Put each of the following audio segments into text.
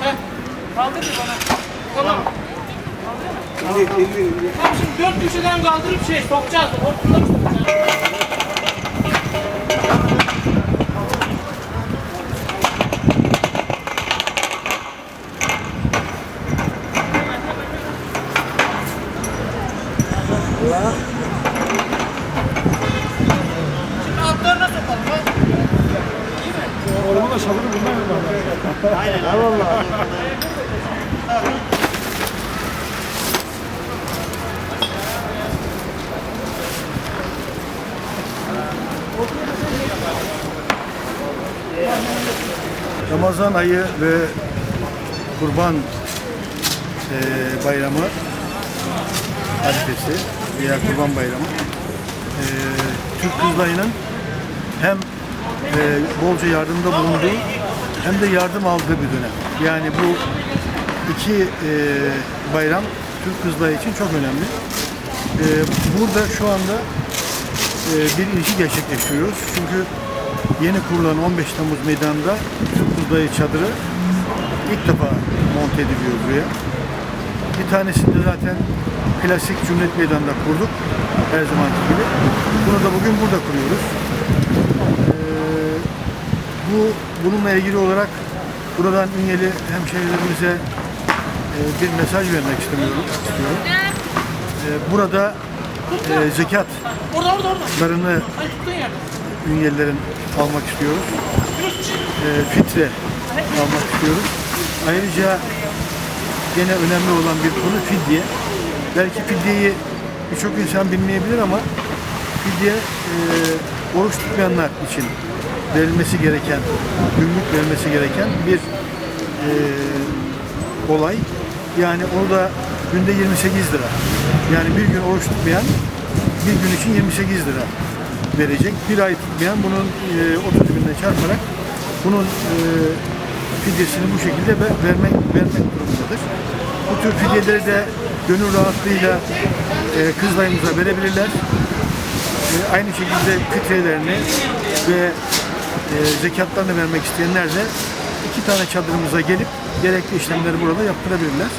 Heh. Kaldır bir bana. Tamam. Tamam şimdi dört köşeden kaldırıp şey sokacağız. Hortumları sokacağız. Şimdi altlarına sokalım. ha? Ormana sabırı bundan mı Ramazan ayı ve Kurban eee, Bayramı arifesi veya Kurban Bayramı. Eee, Türk Kızılayı'nın hem eee, bolca yardımda bulunduğu hem de yardım aldığı bir dönem. Yani bu iki eee, bayram Türk Kızılayı için çok önemli. Eee, burada şu anda e, bir ilgi gerçekleştiriyoruz. Çünkü yeni kurulan 15 Temmuz meydanında Türk Buzdağı çadırı ilk defa monte ediliyor buraya. Bir tanesini de zaten klasik Cumhuriyet Meydanı'nda kurduk. Her zamanki gibi. Bunu da bugün burada kuruyoruz. Bu bununla ilgili olarak buradan Ünyeli hemşehrilerimize e, bir mesaj vermek istiyorum. istiyorum. Ee, burada e, zekat Orada orada orada. larını Hadi tuttun ya. ünyelilerin almak istiyoruz. Ee, fitre almak istiyoruz. Ayrıca gene önemli olan bir konu fidye. Belki fidyeyi birçok insan bilmeyebilir ama fidye e, oruç tutmayanlar için verilmesi gereken, günlük verilmesi gereken bir e, olay. Yani orada günde 28 lira. Yani bir gün oruç tutmayan bir gün için 28 lira verecek. Bir ay tutmayan bunun e, 30 binde çarparak bunun e, fidyesini bu şekilde ve- vermek vermek durumundadır. Bu tür fidyeleri de gönül rahatlığıyla e, kızlarımıza verebilirler. E, aynı şekilde fitrelerini ve zekatlarını vermek isteyenler de iki tane çadırımıza gelip gerekli işlemleri burada yaptırabilirler.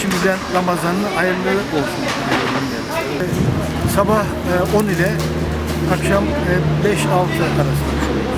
Şimdiden Ramazan'ın hayırlı olsun. diyorum yani. E, Sabah e, 10 ile akşam e, 5-6 arasında.